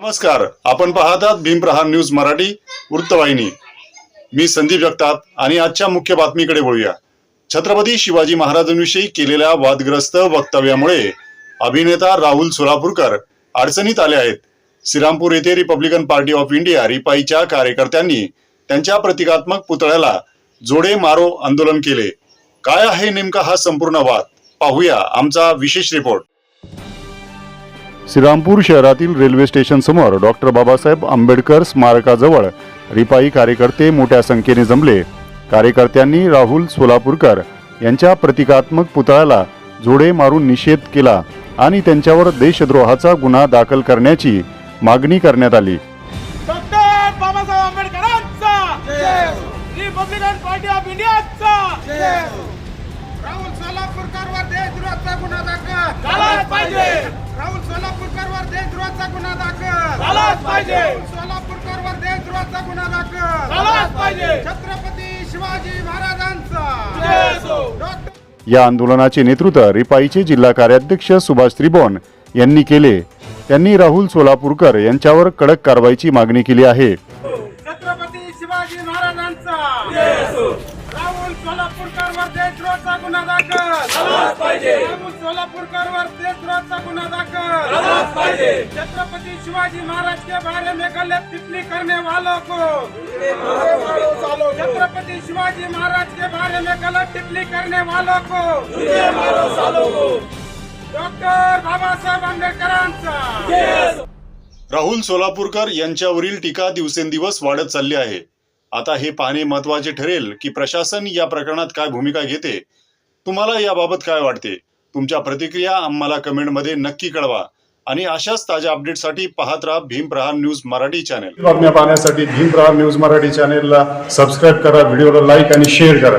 नमस्कार. आपण पाहतात भीमप्रहार न्यूज मराठी वृत्तवाहिनी. मी संदीप जगताप आणि आजच्या मुख्य बातमीकडे बोलूया छत्रपती शिवाजी महाराजांविषयी केलेल्या वादग्रस्त वक्तव्यामुळे अभिनेता राहुल सोलापूरकर अडचणीत आले आहेत. श्रीरामपूर येथे रिपब्लिकन पार्टी ऑफ इंडिया रिपाईच्या कार्यकर्त्यांनी त्यांच्या प्रतिकात्मक पुतळ्याला जोडे मारो आंदोलन केले. काय आहे नेमका हा संपूर्ण वाद? पाहूया आमचा विशेष रिपोर्ट श्रीरामपूर शहरातील रेल्वे स्टेशन समोर डॉक्टर बाबासाहेब आंबेडकर स्मारकाजवळ रिपाई कार्यकर्ते मोठ्या संख्येने जमले. कार्यकर्त्यांनी राहुल सोलापूरकर यांच्या प्रतिकात्मक पुतळ्याला जोडे मारून निषेध केला आणि त्यांच्यावर देशद्रोहाचा गुन्हा दाखल करण्याची मागणी करण्यात आली. डॉक्टर बाबासाहेब आंबेडकरांचा! रिपब्लिकन पार्टी ऑफ इंडियाचा राहुल सोलापूरकरवर देशद्रोहाचा गुन्हा दाखल झालाच पाहिजे राहुल सोलापूरकरवर गुन्हा दाखल. झालाच पाहिजे. राहुल सोलापूरकरवर देशद्रोहाचा गुन्हा दाखल. झालाच पाहिजे. छत्रपती शिवाजी महाराजांचा. जय असो. डॉक्टर या आंदोलनाचे नेतृत्व रिपाईचे जिल्हा कार्याध्यक्ष सुभाष त्रिभुवन यांनी केले. त्यांनी राहुल सोलापूरकर यांच्यावर कडक कारवाईची मागणी केली आहे. छत्रपती शिवाजी महाराजांचा. जय असो. राहुल सोलापूरकरवर देशद्रोहाचा गुन्हा दाखल. झालाच पाहिजे. राहुल सोलापूरकरवर देशद्रोहाचा गुन्हा दाखल. छत्रपति शिवाजी महाराज के बारे में गलत टिप्पणी करने वालों को. छत्रपति शिवाजी महाराज के बारे में गलत टिप्पणी करने वालों को. तुझे मारो सालो को. डॉक्टर बाबासाहेब आंबेडकरांचा. राहुल सोलापूरकर यांच्यावरील टीका दिवसेंदिवस वाढत चालली आहे. आता हे पाहणे महत्त्वाचे ठरेल की प्रशासन या प्रकरणात काय भूमिका घेते? तुम्हाला याबाबत काय वाटते? तुमच्या प्रतिक्रिया आम्हाला कमेंटमध्ये नक्की कळवा. आणि अशाच ताज्या अपडेटसाठी पाहत राहा भीम प्रहार न्यूज मराठी चॅनेल. बातम्या पाहण्यासाठी भीम प्रहार न्यूज मराठी चॅनेलला सबस्क्राईब करा व्हिडिओला लाईक आणि शेअर करा.